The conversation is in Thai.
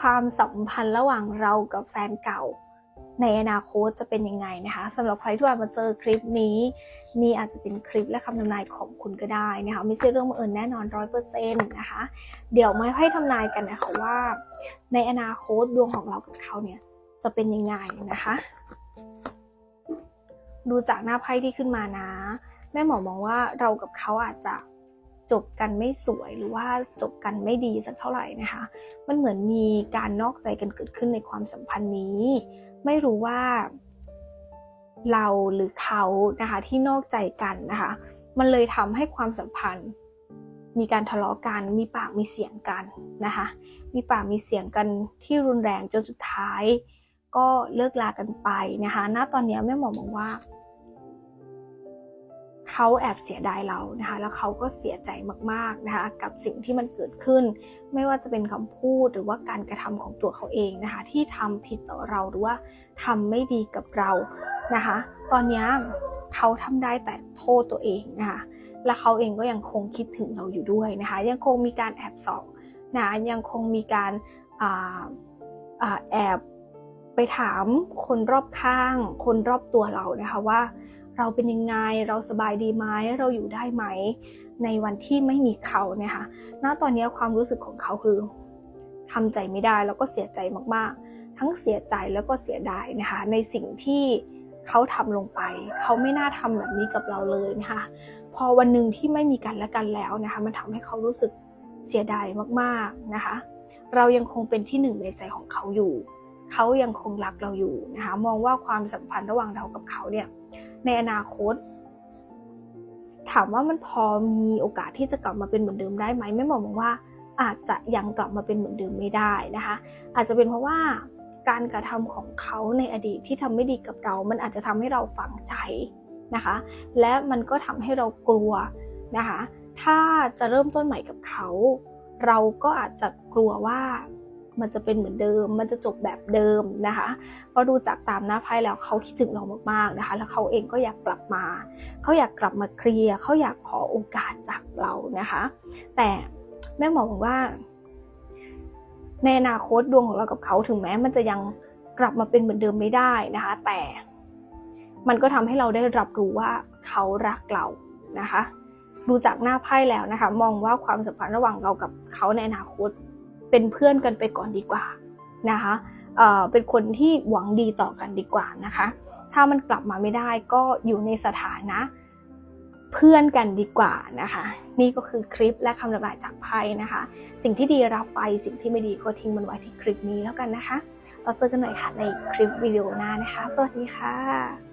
ความสัมพันธ์ระหว่างเรากับแฟนเก่า ในอนาคตจะเป็นยังไงนะคะสำหรับใครที่ว่ามาเจอคลิปนี้ นี่อาจจะเป็นคลิปและคำทำนายของคุณก็ได้นะคะไม่ใช่เรื่องบังเอิญแน่นอนร้อยเปอร์เซ็นต์นะคะเดี๋ยวมาให้ทำนายกันนะคะว่า ในอนาคตดวงของเรากับเขาเนี่ยจะเป็นยังไงนะคะ ดูจากหน้าไพ่ที่ขึ้นมานะ แม่หมอมองว่าเรากับเขาอาจจะ จบกันไม่สวยหรือว่าจบกันไม่ดีสักเท่าไหร่นะคะ มันเหมือนมีการนอกใจกันเกิดขึ้นในความสัมพันธ์นี้ ไม่รู้ว่า เราหรือเขานะคะที่นอกใจกันนะคะ มันเลยทำให้ความสัมพันธ์ มีการทะเลาะกัน มีปากมีเสียงกันนะคะ มีปากมีเสียงกันที่รุนแรงจนสุดท้าย ก็เลิกลากันไปนะคะ ณ ตอนนี้แม่หมอมองว่า เขาแอบเสียดายเรานะคะ แล้วเขาก็เสียใจมากๆนะคะกับสิ่งที่มันเกิดขึ้น ไม่ว่าจะเป็นคำพูดหรือว่าการกระทำของตัวเขาเองนะคะ ที่ทำผิดต่อเราหรือว่าทำไม่ดีกับเรานะคะ ตอนนี้เขาทำได้แต่โทษตัวเองนะคะ และเขาเองก็ยังคงคิดถึงเราอยู่ด้วยนะคะ ยังคงมีการแอบส่องนะยังคงมีการอาอาแอบไปถามคนรอบข้าง คนรอบตัวเรานะคะว่า เราเป็นยังไง เราสบายดีไหมเราอยู่ได้ไหม ในวันที่ไม่มีเขาเนี่ยค่ะณตอนนี้ความรู้สึกของเขาคือทำใจไม่ได้แล้วก็เสียใจมากๆ ทั้งเสียใจแล้วก็เสียดายนะคะ ในสิ่งที่เขาทำลงไป เขาไม่น่าทำแบบนี้กับเราเลยนะคะพอวันหนึ่งที่ไม่มีกันและกันแล้วนะคะ มันทำให้เขารู้สึกเสียดายมากๆนะคะ เรายังคงเป็นที่หนึ่งในใจของเขาอยู่ เขายังคงรักเราอยู่นะคะ มองว่าความสัมพันธ์ระหว่างเรากับเขาเนี่ย ในอนาคต ถามว่ามันพอมีโอกาสที่จะกลับมาเป็นเหมือนเดิมได้ไหมไม่บอกว่าอาจจะยังกลับมาเป็นเหมือนเดิมไม่ได้นะคะ อาจจะเป็นเพราะว่าการกระทำของเขาในอดีตที่ทำไม่ดีกับเรา มันอาจจะทำให้เราฝังใจนะคะ และมันก็ทำให้เรากลัวนะคะ ถ้าจะเริ่มต้นใหม่กับเขา เราก็อาจจะกลัวว่า มันจะเป็นเหมือนเดิม มันจะจบแบบเดิมนะคะเพราะดูจากตามหน้าไพ่แล้วเขาคิดถึงเรามากๆนะคะ แล้วเขาเองก็อยากกลับมา เขาอยากกลับมาเคลียร์เขาอยากขอโอกาสจากเรานะคะ แต่แม่หมอบอกว่า ในอนาคตดวงของเรากับเขาถึงแม้ มันจะยังกลับมาเป็นเหมือนเดิมไม่ได้นะคะ แต่มันก็ทำให้เราได้รับรู้ว่าเขารักเรานะคะ ดูจากหน้าไพ่แล้วนะคะ มองว่าความสัมพันธ์ระหว่างเรากับเขาในอนาคต เป็นเพื่อนกันไปก่อนดีกว่านะคะเอ่อเป็นคนที่หวังดีต่อกันดีกว่านะคะ ถ้ามันกลับมาไม่ได้ก็อยู่ในสถานะเพื่อนกันดีกว่านะคะ นี่ก็คือคลิปและคำระบายจากไพ่นะคะ สิ่งที่ดีรับไปสิ่งที่ไม่ดีก็ทิ้งมันไว้ที่คลิปนี้แล้วกันนะคะ เราเจอกันใหม่ค่ะในคลิปวิดีโอหน้านะคะ สวัสดีค่ะ